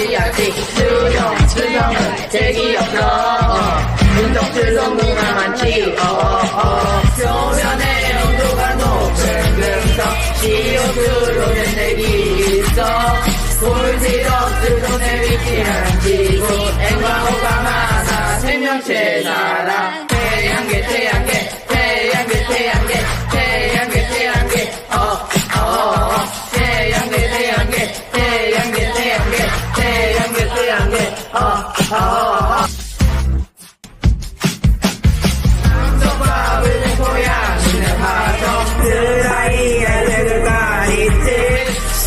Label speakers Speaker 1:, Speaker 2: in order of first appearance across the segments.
Speaker 1: CRT 수영 수영은 제기였어. 운동 들던 문화 많지 어, 어. 어어어. 표면의 온도가 높은 금성 CO2로 된 내기 있어. 골지럽 수도 내 위치한 지구. 태양계 태양계 어어 밥을 낸 고양이는 하정 드라이의 레드가 있지.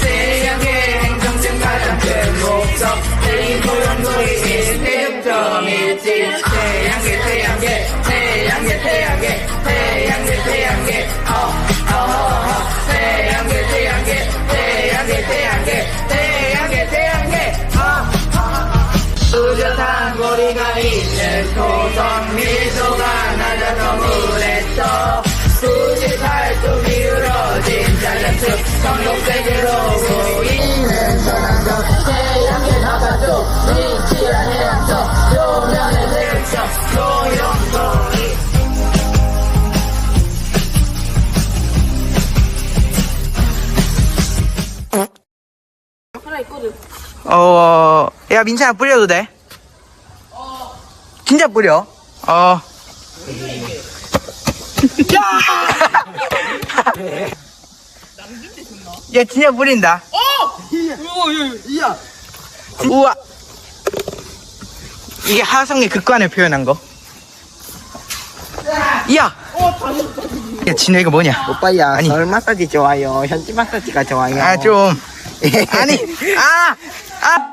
Speaker 1: 태양계 행정증 가장 큰 목적. 레인보 연구이 대육점 있지. 태양계 태양계 태양계 태양계 태양계 있는 토성 밀도가 낮아서 물에서 98도 기울어진 잘렸트 청록색으로 보이는 전환점 태양계 바깥쪽 위치한 해양점 표면의 대륙점 소용돌이
Speaker 2: 어, 야, 민찬아, 뿌려도 돼? 진짜 뿌려? 어. 야, 진짜 뿌린다.
Speaker 3: 이야.
Speaker 2: 우와. 이게 하성의 극관을 표현한 거. 야! 야, 진우 이거 뭐냐?
Speaker 3: 오빠야,
Speaker 2: 아니.
Speaker 3: 서울 마사지 좋아요. 현지 마사지가 좋아요.
Speaker 2: 아, 좀. 아니, 아! 아!